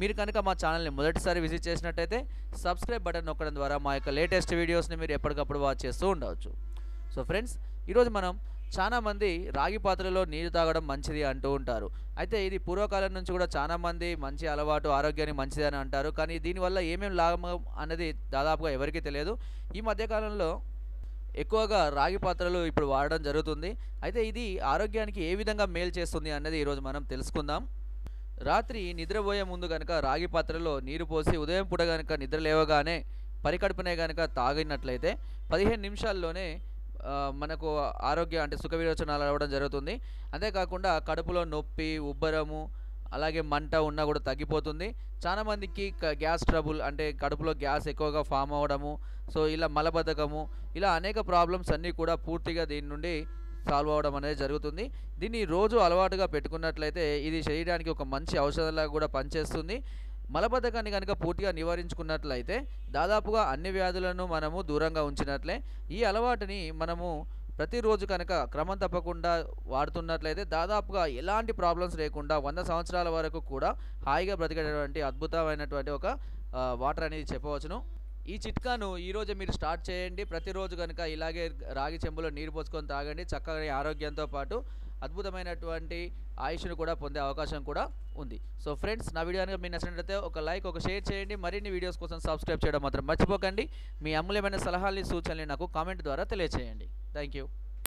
మీరు కనుక మా ఛానల్ని మొదటిసారి విజిట్ చేసినట్టయితే సబ్స్క్రైబ్ బటన్ నొక్కడం ద్వారా మా యొక్క లేటెస్ట్ వీడియోస్ని మీరు ఎప్పటికప్పుడు వాచ్ చేస్తూ ఉండవచ్చు. సో ఫ్రెండ్స్ ఈరోజు మనం చాలామంది రాగి పాత్రలో నీరు తాగడం మంచిది అంటూ ఉంటారు. అయితే ఇది పూర్వకాలం నుంచి కూడా చాలామంది మంచి అలవాటు ఆరోగ్యానికి మంచిది అని అంటారు. కానీ దీనివల్ల ఏమేమి లాభం అనేది దాదాపుగా ఎవరికీ తెలియదు. ఈ మధ్యకాలంలో ఎక్కువగా రాగి పాత్రలు ఇప్పుడు వాడడం జరుగుతుంది. అయితే ఇది ఆరోగ్యానికి ఏ విధంగా మేలు చేస్తుంది అన్నది ఈరోజు మనం తెలుసుకుందాం. రాత్రి నిద్రపోయే ముందు కనుక రాగి పాత్రలో నీరు పోసి ఉదయం పూట కనుక నిద్ర లేవగానే పరికడుపునే గనక తాగినట్లయితే పదిహేను నిమిషాల్లోనే మనకు ఆరోగ్య అంటే సుఖ విరోచనాలు అవ్వడం జరుగుతుంది. అంతేకాకుండా కడుపులో నొప్పి ఉబ్బరము అలాగే మంట ఉన్నా కూడా తగ్గిపోతుంది. చాలామందికి గ్యాస్ ట్రబుల్ అంటే కడుపులో గ్యాస్ ఎక్కువగా ఫామ్ అవ్వడము సో ఇలా మలబద్ధకము ఇలా అనేక ప్రాబ్లమ్స్ అన్నీ కూడా పూర్తిగా దీని నుండి సాల్వ్ అవ్వడం అనేది జరుగుతుంది. దీన్ని రోజు అలవాటుగా పెట్టుకున్నట్లయితే ఇది శరీరానికి ఒక మంచి ఔషధంలాగా కూడా పనిచేస్తుంది. మలబద్ధకాన్ని కనుక పూర్తిగా నివారించుకున్నట్లయితే దాదాపుగా అన్ని వ్యాధులను మనము దూరంగా ఉంచినట్లే. ఈ అలవాటుని మనము ప్రతిరోజు కనుక క్రమం తప్పకుండా వాడుతున్నట్లయితే దాదాపుగా ఎలాంటి ప్రాబ్లమ్స్ లేకుండా వంద సంవత్సరాల వరకు కూడా హాయిగా బ్రతికేటటువంటి అద్భుతమైనటువంటి ఒక వాటర్ అనేది చెప్పవచ్చును. ఈ చిట్కాను ఈరోజు మీరు స్టార్ట్ చేయండి. ప్రతిరోజు కనుక ఇలాగే రాగి చెంబులో నీరు పోసుకొని తాగండి. చక్కగా ఆరోగ్యంతో పాటు అద్భుతమైనటువంటి ఆయుష్ను కూడా పొందే అవకాశం కూడా ఉంది. సో ఫ్రెండ్స్ నా వీడియో కనుక మీకు నచ్చినట్లయితే ఒక లైక్ ఒక షేర్ చేయండి. మరిన్ని వీడియోస్ కోసం సబ్స్క్రైబ్ చేయడం మాత్రం మర్చిపోకండి. మీ అమూల్యమైన సలహాలని సూచనలు నాకు కామెంట్ ద్వారా తెలియచేయండి. Thank you.